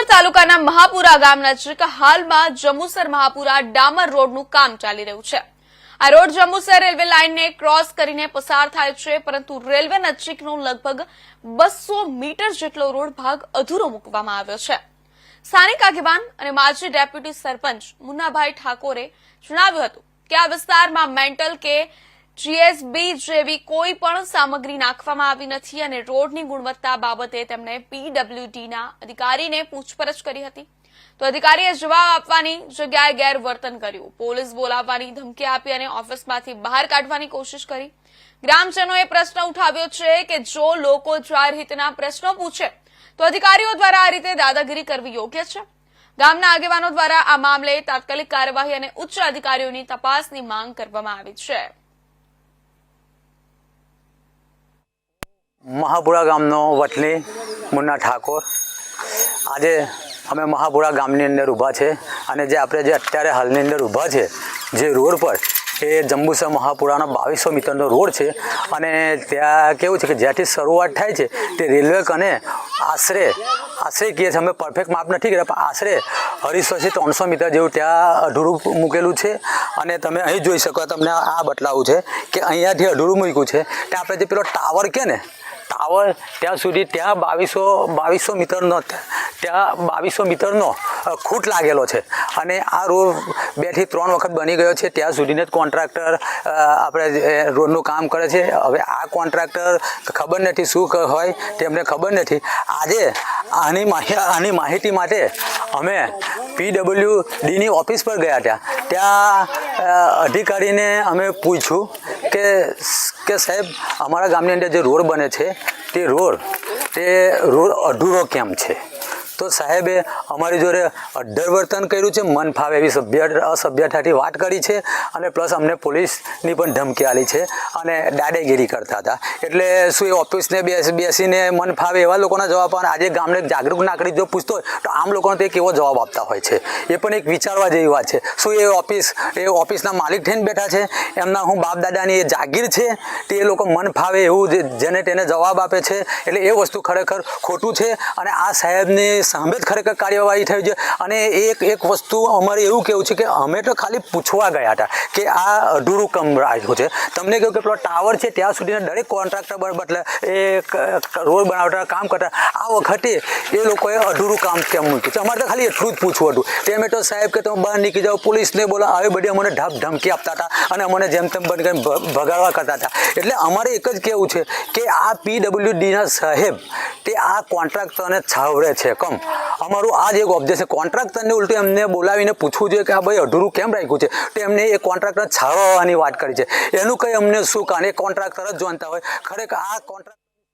જંબુસર તાલુકાના મહાપુરા ગામ નજીક હાલમાં જંબુસર મહાપુરા ડામર રોડનું કામ ચાલી રહ્યું છે. આ રોડ જંબુસર રેલવે લાઇનને ક્રોસ કરીને પસાર થાય છે, પરંતુ રેલવે નજીકનો લગભગ બસો મીટર જેટલો રોડ ભાગ અધૂરો મૂકવામાં આવ્યો છે. સ્થાનિક આગેવાન અને માજી ડેપ્યુટી સરપંચ મુન્નાભાઈ ઠાકોરે જણાવ્યું હતું કે આ વિસ્તારમાં મેન્ટલ કે જીએસબી જેવી કોઈ પણ સામગ્રી નાખવામાં આવી નથી અને રોડની ગુણવત્તા બાબતે તેમણે પીડબ્લ્યુડીના અધિકારીને પૂછપરછ કરી હતી. તો અધિકારીએ જવાબ આપવાની જગ્યાએ ગેરવર્તન કર્યું. પોલીસ બોલાવવાની ધમકી આપી અને ઓફિસમાંથી બહાર કાઢવાની કોશિશ કરી. ગ્રામજનોએ પ્રશ્ન ઉઠાવ્યો છે કે જો લોકો જાહેર હિતના પ્રશ્નો પૂછે, તો અધિકારીઓ દ્વારા આ રીતે દાદાગીરી કરવી યોગ્ય છે? ગામના આગેવાનો દ્વારા આ મામલે તાત્કાલિક કાર્યવાહી અને ઉચ્ચ અધિકારીઓની તપાસની માંગ કરવામાં આવી છે. મહાપુરા ગામનો વતની મુન્ના ઠાકોર. આજે અમે મહાપુરા ગામની અંદર ઊભા છે અને જે આપણે જે અત્યારે હાલની અંદર ઊભા છે, જે રોડ પર, એ જંબુસર મહાપુરાનો બાવીસો મીટરનો રોડ છે અને ત્યાં કેવું છે કે જ્યાંથી શરૂઆત થાય છે, તે રેલવે કને આશરે આશરે કહીએ છીએ અમે પરફેક્ટ માપ નથી કર્યા, પણ આશરે અઢીસોથી ત્રણસો મીટર જેવું ત્યાં અઢૂરું મૂકેલું છે અને તમે અહીં જોઈ શકો, તમને આ બતલાવું છે કે અહીંયાથી અઢૂરું મૂક્યું છે. ત્યાં આપણે જે પેલો ટાવર કે ને ટાવર ત્યાં સુધી ત્યાં બાવીસો બાવીસો મીટરનો ત્યાં બાવીસો મીટરનો ખૂટ લાગેલો છે. અને આ રોડ બેથી ત્રણ વખત બની ગયો છે. ત્યાં સુધીને જ કોન્ટ્રાક્ટર આપણે રોડનું કામ કરે છે. હવે આ કોન્ટ્રાક્ટર ખબર નથી શું હોય તેમને ખબર નથી. આજે આની આની માહિતી માટે અમે પીડબ્લ્યુ ડીની ઓફિસ પર ગયા હતા. ત્યાં અધિકારીને અમે પૂછ્યું કે કે સાહેબ, અમારા ગામની અંદર જે રોડ બને છે, તે રોડ તે રોડ અધૂરો કેમ છે? તો સાહેબે અમારી જોડે અડ્ડર વર્તન કર્યું છે, મન ફાવે એવી સભ્ય અસભ્યતાથી વાત કરી છે અને પ્લસ અમને પોલીસની પણ ધમકી આલી છે અને દાદાગીરી કરતા હતા. એટલે શું એ ઓફિસને બેસ, બેસીને મન ફાવે એવા લોકોના જવાબ અને આજે ગામને જાગૃત નાગરિક જો પૂછતો હોય, તો આમ લોકોને તે કેવો જવાબ આપતા હોય છે? એ પણ એક વિચારવા જેવી વાત છે. શું એ ઓફિસ એ ઓફિસના માલિક થઈને બેઠા છે? એમના હું બાપ દાદાની એ જાગીર છે? તે એ લોકો મન ફાવે એવું જેને તેને જવાબ આપે છે? એટલે એ વસ્તુ ખરેખર ખોટું છે અને આ સાહેબની સામે જ ખરેખર કાર્યવાહી થઈ છે. અને એક એક વસ્તુ અમારે એવું કેવું છે કે અમે તો ખાલી પૂછવા ગયા હતા કે આ અઢૂરું કમ રાખ્યું છે. તમને કહ્યું કે પેલો ટાવર છે ત્યાં સુધીના દરેક કોન્ટ્રાક્ટર બદલે એ રોડ બનાવતા, કામ કરતા. આ વખતે એ લોકોએ અધૂરું કામ કેમ મૂક્યું? છે અમારે તો ખાલી એટલું જ પૂછવું હતું. તેમ તો સાહેબ કે તમે બહાર નીકળી જાઓ, પોલીસને બોલો, આવી બધી અમને ઢાપ ધમકી આપતા હતા અને અમને જેમ તેમ બંધ કરીને ભગાડવા કરતા હતા. એટલે અમારે એક જ કહેવું છે કે આ પીડબ્લ્યુડીના સાહેબ તે આ કોન્ટ્રાક્ટરને છાવરે છે, કમ. અમારું આ જ એક ઓબ્જેક્ટ છે. કોન્ટ્રાક્ટરને ઉલટું એમને બોલાવીને પૂછવું જોઈએ કે આ ભાઈ અધૂરું કેમ રાખ્યું છે? તો એમને એ કોન્ટ્રાક્ટર છાવવાની વાત કરી છે. એનું કંઈ અમને શું કારણ? એ કોન્ટ્રાક્ટર જ જાણતા હોય. ખરેખર આ કોન્ટ્રાક્ટ